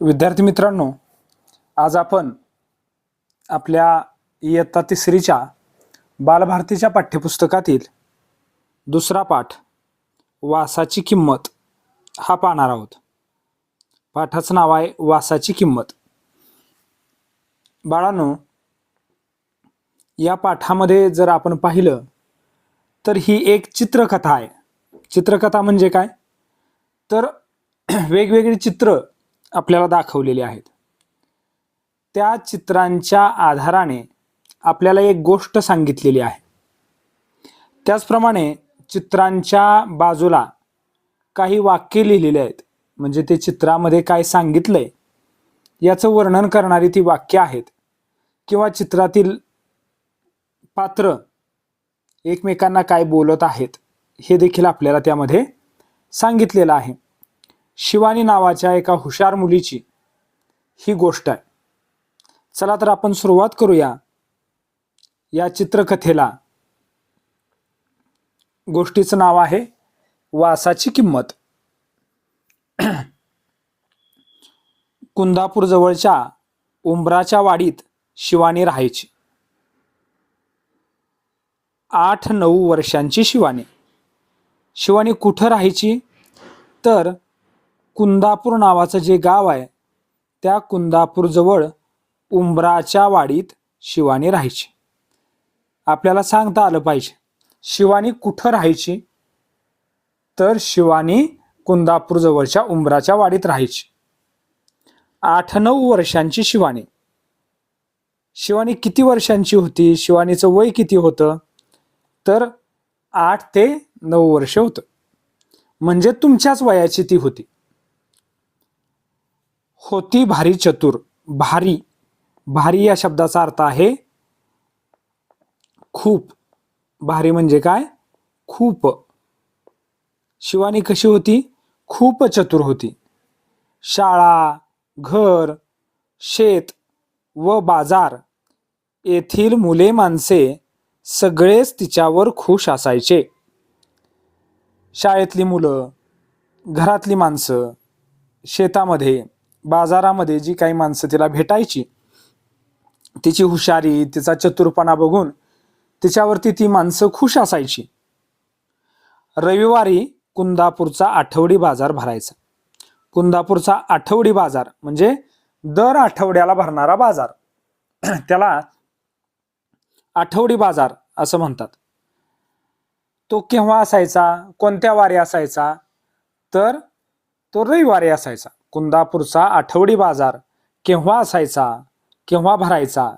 विद्यार्थी मित्रांनो आज आपण आपल्या इयत्ता तिसरीच्या बालभारतीच्या पाठ्यपुस्तकातील दुसरा पाठ वासाची किंमत हा पाहणार आहोत. पाठाचं नाव आहे वासाची किंमत. बाळांनो या पाठामध्ये जर आपण पाहिलं तर ही एक चित्रकथा आहे. चित्रकथा म्हणजे काय? तर वेगवेगळी चित्र आपल्याला दाखवलेली आहेत. त्या चित्रांच्या आधाराने आपल्याला एक गोष्ट सांगितलेली आहे. त्याचप्रमाणे चित्रांच्या बाजूला काही वाक्य लिहिलेले आहेत. म्हणजे ते चित्रामध्ये काय सांगितलंय याचं वर्णन करणारी ती वाक्य आहेत. किंवा चित्रातील पात्र एकमेकांना काय बोलत आहेत हे देखील आपल्याला त्यामध्ये सांगितलेलं आहे. शिवानी नावाच्या एका हुशार मुलीची ही गोष्ट आहे. चला तर आपण सुरुवात करूया या चित्रकथेला. गोष्टीचं नाव आहे वासाची किंमत. कुंदापूरजवळच्या उंबराच्या वाडीत शिवानी राहायची. आठ नऊ वर्षांची शिवानी. शिवानी कुठं राहायची? तर कुंदापूर नावाचं जे गाव आहे त्या कुंदापूरजवळ उंबराच्या वाडीत शिवानी राहायची. आपल्याला सांगता आलं पाहिजे शिवानी कुठं राहायची? तर शिवानी कुंदापूरजवळच्या उंबराच्या वाडीत राहायची. आठ नऊ वर्षांची शिवानी. शिवानी किती वर्षांची होती? शिवानीचं वय किती होतं? तर आठ ते नऊ वर्ष होतं. म्हणजे तुमच्याच वयाची ती होती. होती भारी चतुर. भारी. भारी या शब्दाचा अर्थ आहे खूप. भारी म्हणजे काय? खूप. शिवानी कशी होती? खूप चतुर होती. शाळा घर शेत व बाजार. येथील मुले माणसे सगळेच तिच्यावर खुश असायचे. शाळेतली मुलं घरातली माणसं शेतामध्ये बाजारामध्ये जी काही माणसं तिला भेटायची तिची हुशारी तिचा चतुरपणा बघून तिच्यावरती ती माणसं खुश असायची. रविवारी कुंदापूरचा आठवडी बाजार भरायचा. कुंदापूरचा आठवडी बाजार म्हणजे दर आठवड्याला भरणारा बाजार. त्याला आठवडी बाजार असं म्हणतात. तो केव्हा असायचा? कोणत्या वारी असायचा? तर तो रविवारी असायचा. कुंदापूरचा आठवडी बाजार केव्हा असायचा केव्हा भरायचा?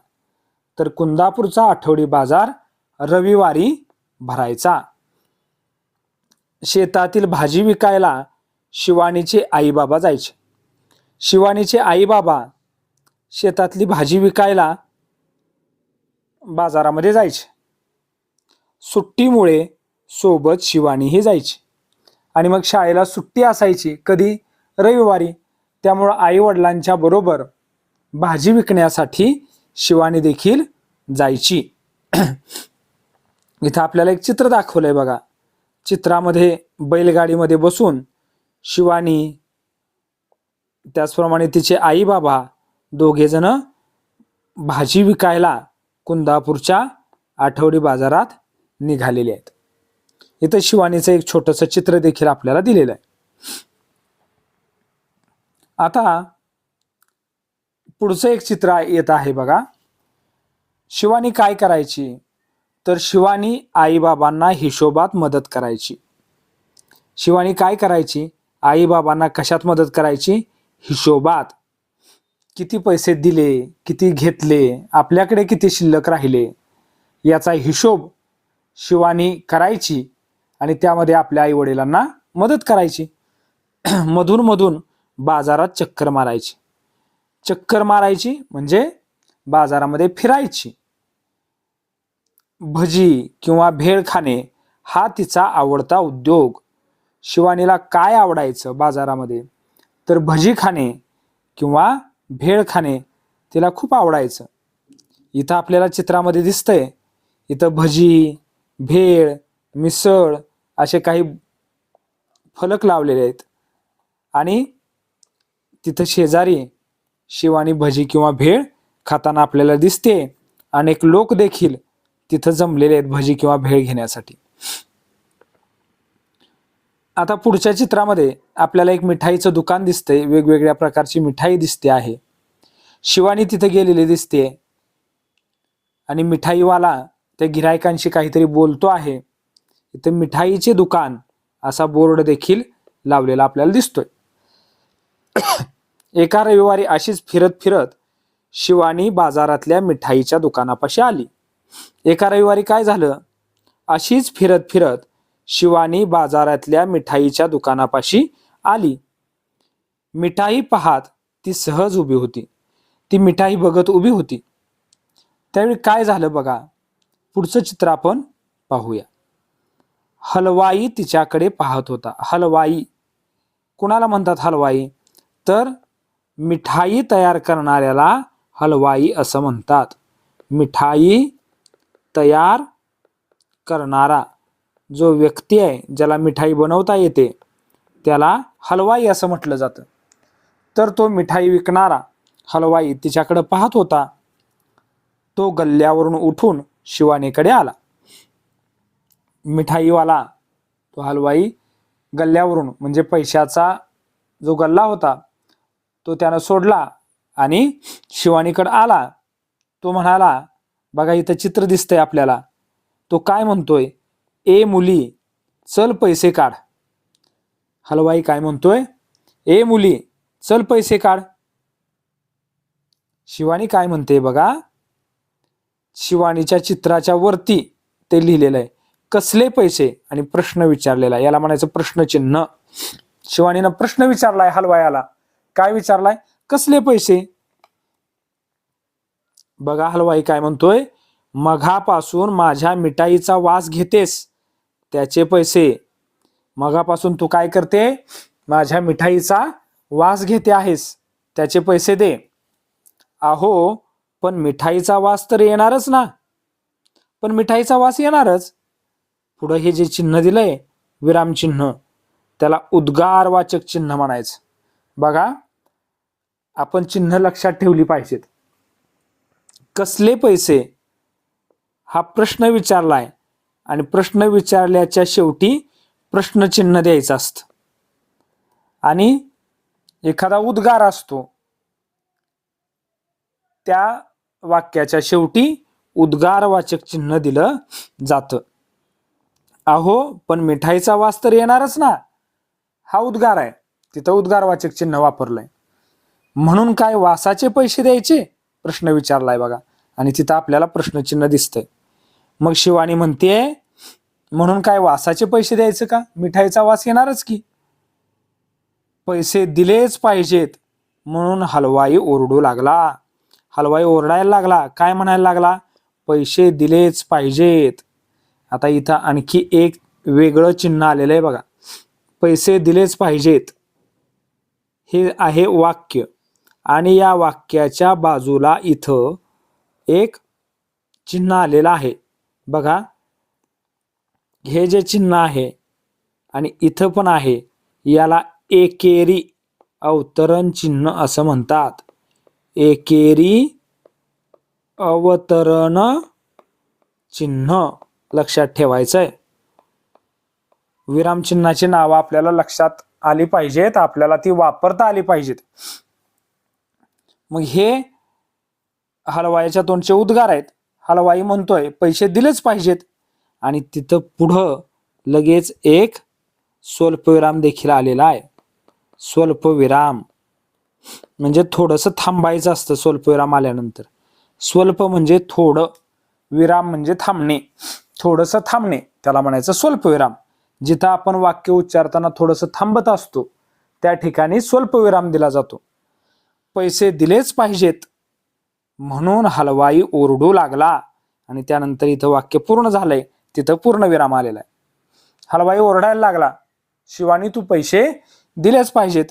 तर कुंदापूरचा आठवडी बाजार रविवारी भरायचा. शेतातील भाजी विकायला शिवानीचे आईबाबा जायचे. शिवानीचे आईबाबा शेतातली भाजी विकायला बाजारामध्ये जायचे. सुट्टीमुळे सोबत शिवानीही जायची. आणि मग शाळेला सुट्टी असायची कधी? रविवारी. त्यामुळं आई वडिलांच्या बरोबर भाजी विकण्यासाठी शिवानी देखील जायची. इथं आपल्याला एक चित्र दाखवलंय बघा. चित्रामध्ये बैलगाडीमध्ये बसून शिवानी त्याचप्रमाणे तिचे आई बाबा दोघे जण भाजी विकायला कुंदापूरच्या आठवडी बाजारात निघालेले आहेत. इथं शिवानीचं एक छोटंसं चित्र देखील आपल्याला दिलेलं आहे. आता पुढचं एक चित्र येत आहे बघा. शिवानी काय करायची? तर शिवानी आईबाबांना हिशोबात मदत करायची. शिवानी काय करायची? आईबाबांना कशात मदत करायची? हिशोबात. किती पैसे दिले किती घेतले आपल्याकडे किती शिल्लक राहिले याचा हिशोब शिवानी करायची आणि त्यामध्ये आपल्या आईवडिलांना मदत करायची. मधून मधून बाजारात चक्कर मारायची. चक्कर मारायची म्हणजे बाजारामध्ये फिरायची. भजी किंवा भेळ खाणे हा तिचा आवडता उद्योग. शिवानीला काय आवडायचं बाजारामध्ये? तर भजी खाणे किंवा भेळ खाणे तिला खूप आवडायचं. इथं आपल्याला चित्रामध्ये दिसतंय. इथं भजी भेळ मिसळ असे काही फलक लावलेले आहेत. आणि तिथं शेजारी शिवानी भजी किंवा भेळ खाताना आपल्याला दिसते. अनेक लोक देखील तिथं जमलेले आहेत भजी किंवा भेळ घेण्यासाठी. आता पुढच्या चित्रामध्ये आपल्याला एक मिठाईचं दुकान दिसतंय. वेगवेगळ्या प्रकारची मिठाई दिसते आहे. शिवानी तिथे गेलेली दिसते. आणि मिठाईवाला त्या गिरायकांशी काहीतरी बोलतो आहे. इथे मिठाईचे दुकान असा बोर्ड देखील लावलेला आपल्याला दिसतोय. एका रविवारी अशीच फिरत फिरत शिवानी बाजारातल्या मिठाईच्या दुकानापाशी आली. एका रविवारी काय झालं? अशीच फिरत फिरत शिवानी बाजारातल्या मिठाईच्या दुकानापाशी आली. मिठाई पाहत ती सहज उभी होती. ती मिठाई बघत उभी होती. त्यावेळी काय झालं बघा? पुढचं चित्र आपण पाहूया. हलवाई तिच्याकडे पाहत होता. हलवाई. कुणाला म्हणतात हलवाई? तर मिठाई तयार करणाऱ्याला हलवाई असं म्हणतात. मिठाई तयार करणारा जो व्यक्ती आहे ज्याला मिठाई बनवता येते त्याला हलवाई असं म्हटलं जातं. तर तो मिठाई विकणारा हलवाई तिच्याकडं पाहत होता. तो गल्ल्यावरून उठून शिवानीकडे आला. मिठाईवाला तो हलवाई गल्ल्यावरून म्हणजे पैशाचा जो गल्ला होता तो त्यानं सोडला आणि शिवानीकडं आला. तो म्हणाला बघा इथं चित्र दिसतंय आपल्याला. तो काय म्हणतोय? ए मुली चल पैसे काढ. हलवाई काय म्हणतोय? ए मुली चल पैसे काढ. शिवानी काय म्हणते बघा? शिवानीच्या चित्राच्या वरती ते लिहिलेलं आहे कसले पैसे? आणि प्रश्न विचारलेला आहे. याला म्हणायचं प्रश्नचिन्ह. शिवानीनं प्रश्न विचारलाय हलवायाला काय विचारलाय? कसले पैसे? बघा हलवाई काय म्हणतोय? मघापासून माझ्या मिठाईचा वास घेतेस त्याचे पैसे. मघापासून तू काय करते? माझ्या मिठाईचा वास घेते आहेस त्याचे पैसे दे. अहो पण मिठाईचा वास तर येणारच ना. पण मिठाईचा वास येणारच. पुढं हे जे चिन्ह दिलंय विरामचिन्ह त्याला उद्गारवाचक चिन्ह म्हणायचं. बघा आपण चिन्ह लक्षात ठेवली पाहिजेत. कसले पैसे? हा प्रश्न विचारलाय आणि प्रश्न विचारल्याच्या शेवटी प्रश्नचिन्ह द्यायचं असतं. आणि एखादा उद्गार असतो त्या वाक्याच्या शेवटी उद्गारवाचक चिन्ह दिलं जातं. अहो पण मिठाईचा वास तर येणारच ना. हा उद्गार आहे. तिथं उद्गारवाचक चिन्ह वापरलंय. म्हणून काय वासाचे पैसे द्यायचे? प्रश्न विचारलाय बघा. आणि तिथं आपल्याला प्रश्नचिन्ह दिसतंय. मग शिवानी म्हणते म्हणून काय वासाचे पैसे द्यायचं का? मिठाईचा वास येणारच की. पैसे दिलेच पाहिजेत. म्हणून हलवाई ओरडू लागला. हलवाई ओरडायला लागला. काय म्हणायला लागला? पैसे दिलेच पाहिजेत. आता इथं आणखी एक वेगळं चिन्ह आलेलं आहे बघा. पैसे दिलेच पाहिजेत. हे आहे वाक्य. आणि या वाक्याच्या बाजूला इथं एक चिन्ह आलेलं आहे. बघा. हे जे चिन्ह आहे आणि इथं पण आहे याला एकेरी अवतरण चिन्ह असं म्हणतात. एकेरी अवतरण चिन्ह लक्षात ठेवायचं आहे विरामचिन्हाची नावं आपल्याला लक्षात आली पाहिजेत आपल्याला ती वापरता आली पाहिजेत. मग हे हलवाईच्या तोंडचे उद्गार आहेत. हलवाई म्हणतोय पैसे दिलेच पाहिजेत. आणि तिथं पुढं लगेच एक स्वल्पविराम देखील आलेला आहे. स्वल्पविराम. म्हणजे थोडंसं थांबायचं असतं स्वल्पविराम आल्यानंतर. स्वल्प म्हणजे थोडं. विराम म्हणजे थांबणे. थोडंसं थांबणे. त्याला म्हणायचं स्वल्पविराम. जिथं आपण वाक्य उच्चारताना थोडंसं थांबत असतो त्या ठिकाणी स्वल्पविराम दिला जातो. पैसे दिलेच पाहिजेत. म्हणून हलवाई ओरडू लागला आणि त्यानंतर इथं वाक्य पूर्ण झालंय तिथं पूर्ण विराम आलेला आहे हलवाई ओरडायला लागला शिवानी तू पैसे दिलेच पाहिजेत.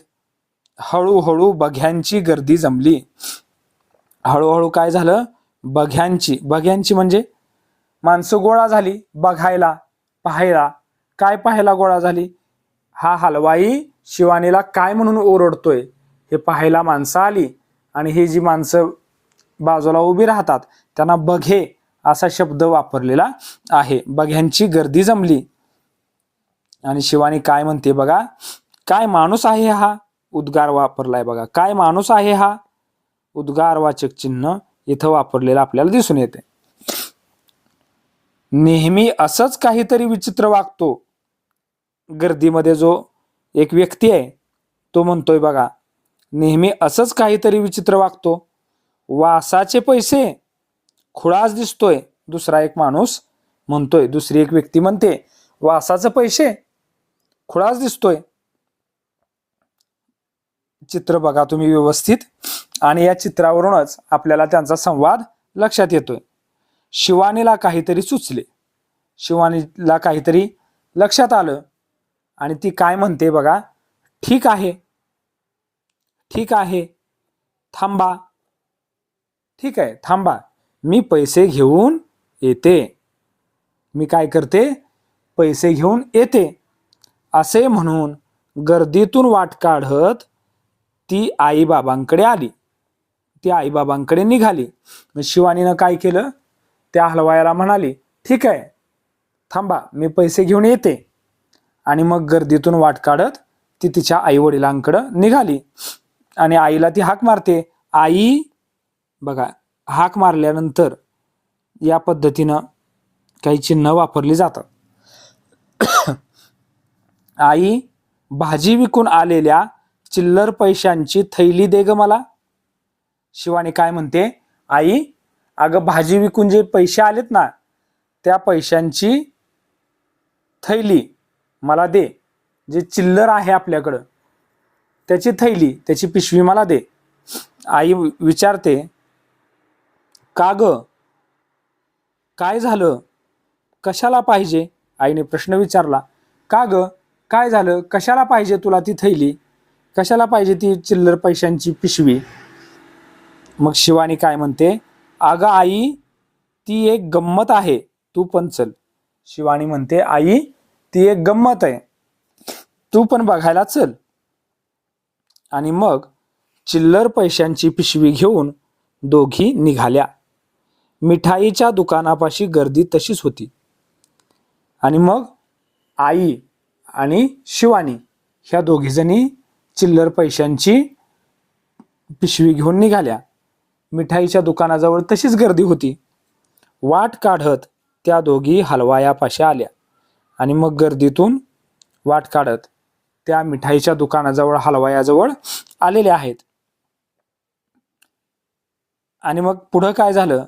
हळूहळू बघ्यांची गर्दी जमली. हळूहळू काय झालं? बघ्यांची बघ्यांची म्हणजे? माणसं गोळा झाली बघायला पाहायला काय पाहायला गोळा झाली? हा हलवाई शिवानीला काय म्हणून ओरडतोय? हे पाहायला माणसं आली आणि ही जी माणसं बाजूला उभी राहतात त्यांना बघे असा शब्द वापरलेला आहे. बघ्यांची गर्दी जमली. आणि शिवानी काय म्हणते बघा? काय माणूस आहे हा? उद्गार वापरलाय बघा. काय माणूस आहे हा? उद्गारवाचक चिन्ह इथं वापरलेलं आपल्याला दिसून येते. नेहमी असंच काहीतरी विचित्र वागतो. गर्दीमध्ये जो एक व्यक्ती आहे तो म्हणतोय बघा नेहमी असंच काहीतरी विचित्र वागतो. वासाचे पैसे खुळाच दिसतोय दुसरा एक माणूस म्हणतोय दुसरी एक व्यक्ती म्हणते वासाचे पैसे खुळाच दिसतोय. चित्र बघा तुम्ही व्यवस्थित. आणि या चित्रावरूनच आपल्याला त्यांचा संवाद लक्षात येतोय. शिवानीला काहीतरी सुचले. शिवानीला काहीतरी लक्षात आलं. आणि ती काय म्हणते बघा? ठीक आहे. ठीक आहे. थांबा. ठीक आहे. थांबा. मी पैसे घेऊन येते. मी काय करते? पैसे घेऊन येते. असे म्हणून गर्दीतून वाट काढत ती आईबाबांकडे आली. ती आईबाबांकडे निघाली. मग शिवानीनं काय केलं? त्या हलवायाला म्हणाली ठीक आहे. थांबा. मी पैसे घेऊन येते. आणि मग गर्दीतून वाट काढत ती तिच्या आई वडिलांकडं निघाली. आणि आईला ती हाक मारते. आई बघा हाक मारल्यानंतर या पद्धतीनं काही चिन्ह वापरली जातात आई भाजी विकून आलेल्या चिल्लर पैशांची थैली दे ग मला. शिवानी काय म्हणते? आई अगं भाजी विकून जे पैसे आलेत ना त्या पैशांची थैली मला दे. जे चिल्लर आहे आपल्याकडं त्याची थैली त्याची पिशवी मला दे. आई विचारते का ग? काय झालं? कशाला पाहिजे? आईने प्रश्न विचारला का ग? काय झालं? कशाला पाहिजे तुला ती थैली? कशाला पाहिजे ती चिल्लर पैशांची पिशवी? मग शिवानी काय म्हणते अगं आई ती एक गंमत आहे. तू पण चल. शिवानी म्हणते आई ती एक गंमत आहे. तू पण बघायला चल. आणि मग चिल्लर पैशांची पिशवी घेऊन दोघी निघाल्या. मिठाईच्या दुकानापाशी गर्दी तशीच होती. आणि मग आई आणि शिवानी ह्या दोघीजणी चिल्लर पैशांची पिशवी घेऊन निघाल्या. मिठाईच्या दुकानाजवळ तशीच गर्दी होती. वाट काढत त्या दोघी हलवायापाशी आल्या. आणि मग गर्दीतून वाट काढत त्या मिठाईच्या दुकानाजवळ हलवायाजवळ आलेल्या आहेत. आणि मग पुढं काय झालं?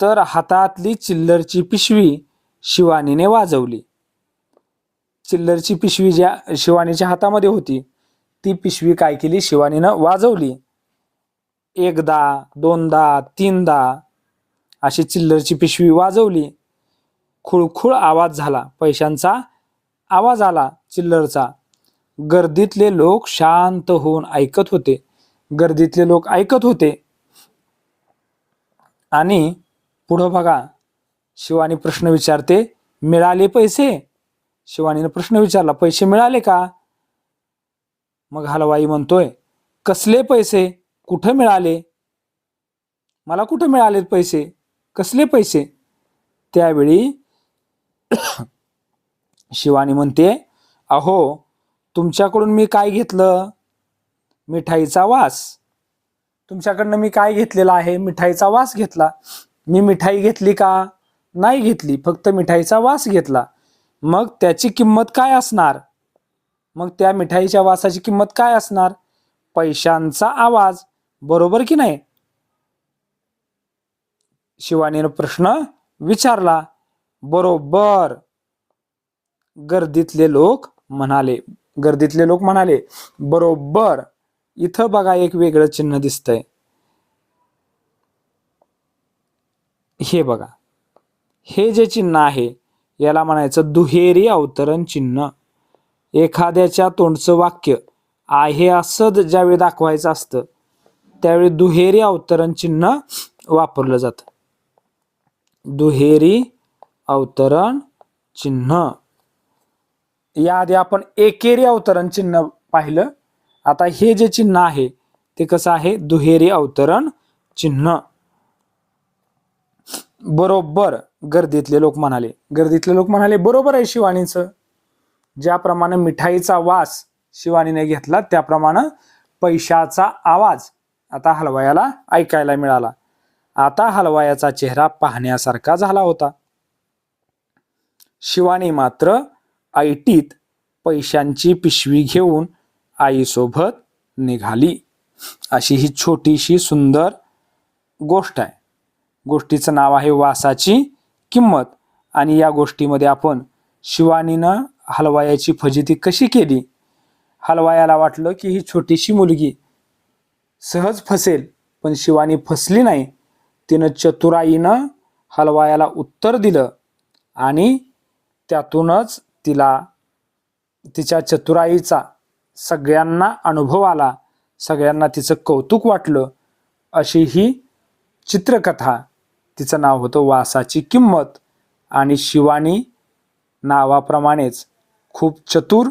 तर हातातली चिल्लरची पिशवी शिवानीने वाजवली. चिल्लरची पिशवी ज्या शिवानीच्या हातामध्ये होती ती पिशवी काय केली? शिवानीनं वाजवली. एकदा दोनदा तीनदा अशी चिल्लरची पिशवी वाजवली. खुळखुळ आवाज झाला. पैशांचा आवाज आला. चिल्लरचा. गर्दीतले लोक शांत होऊन ऐकत होते. गर्दीतले लोक ऐकत होते. आणि पुढं बघा. शिवानी प्रश्न विचारते मिळाले पैसे? शिवानीनं प्रश्न विचारला पैसे मिळाले का? मग हलवाई म्हणतोय कसले पैसे? कुठं मिळाले? मला कुठं मिळालेत पैसे? कसले पैसे? त्यावेळी शिवानी म्हणते अहो तुमच्याकडून मी काय घेतलं? मिठाईचा वास. तुमच्याकडनं मी काय घेतलेला आहे? मिठाईचा वास घेतला. मी मिठाई घेतली का? नाही घेतली. फक्त मिठाईचा वास घेतला. मग त्याची किंमत काय असणार? मग त्या मिठाईच्या वासाची किंमत काय असणार? पैशांचा आवाज. बरोबर की नाही? शिवानीनं प्रश्न विचारला. बरोबर. गर्दीतले लोक म्हणाले गर्दीतले लोक म्हणाले बरोबर. इथं बघा एक वेगळं चिन्ह दिसतंय. हे बघा. हे जे चिन्ह आहे याला म्हणायचं दुहेरी अवतरण चिन्ह. एखाद्याच्या तोंडचं वाक्य आहे असं ज्यावेळी दाखवायचं असतं त्यावेळी दुहेरी अवतरण चिन्ह वापरलं जातं. दुहेरी अवतरण चिन्ह. याआधी आपण एकेरी अवतरण चिन्ह पाहिलं. आता हे जे चिन्ह आहे ते कसं आहे? दुहेरी अवतरण चिन्ह. बरोबर गर्दीतले लोक म्हणाले. गर्दीतले लोक म्हणाले बरोबर आहे शिवानीचं. ज्याप्रमाणे मिठाईचा वास शिवानीने घेतला त्याप्रमाणे पैशाचा आवाज आता हलवायाला ऐकायला मिळाला. आता हलवायाचा चेहरा पाहण्यासारखा झाला होता. शिवानी मात्र ऐटीत पैशांची पिशवी घेऊन आईसोबत निघाली. अशी ही छोटीशी सुंदर गोष्ट आहे. गोष्टीचं नाव आहे वासाची किंमत आणि या गोष्टीमध्ये आपण शिवानीनं हलवायाची फजिती कशी केली? हलवायाला वाटलं की ही छोटीशी मुलगी सहज फसेल पण शिवानी फसली नाही. तिनं चतुराईनं हलवायाला उत्तर दिलं आणि त्यातूनच तिला तिच्या चतुराईचा सगळ्यांना अनुभव आला सगळ्यांना तिचं कौतुक वाटलं अशी ही चित्रकथा. तिचं नाव होतं वासाची किंमत आणि शिवानी नावाप्रमाणेच खूप चतुर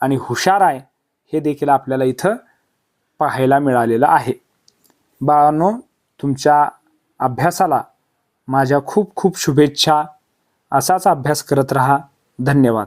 आणि हुशार आहे हे देखील आपल्याला इथं पाहायला मिळालेलं आहे. बाळांनो तुमच्या अभ्यासाला माझ्या खूप खूप शुभेच्छा. असाच अभ्यास करत रहा. धन्यवाद.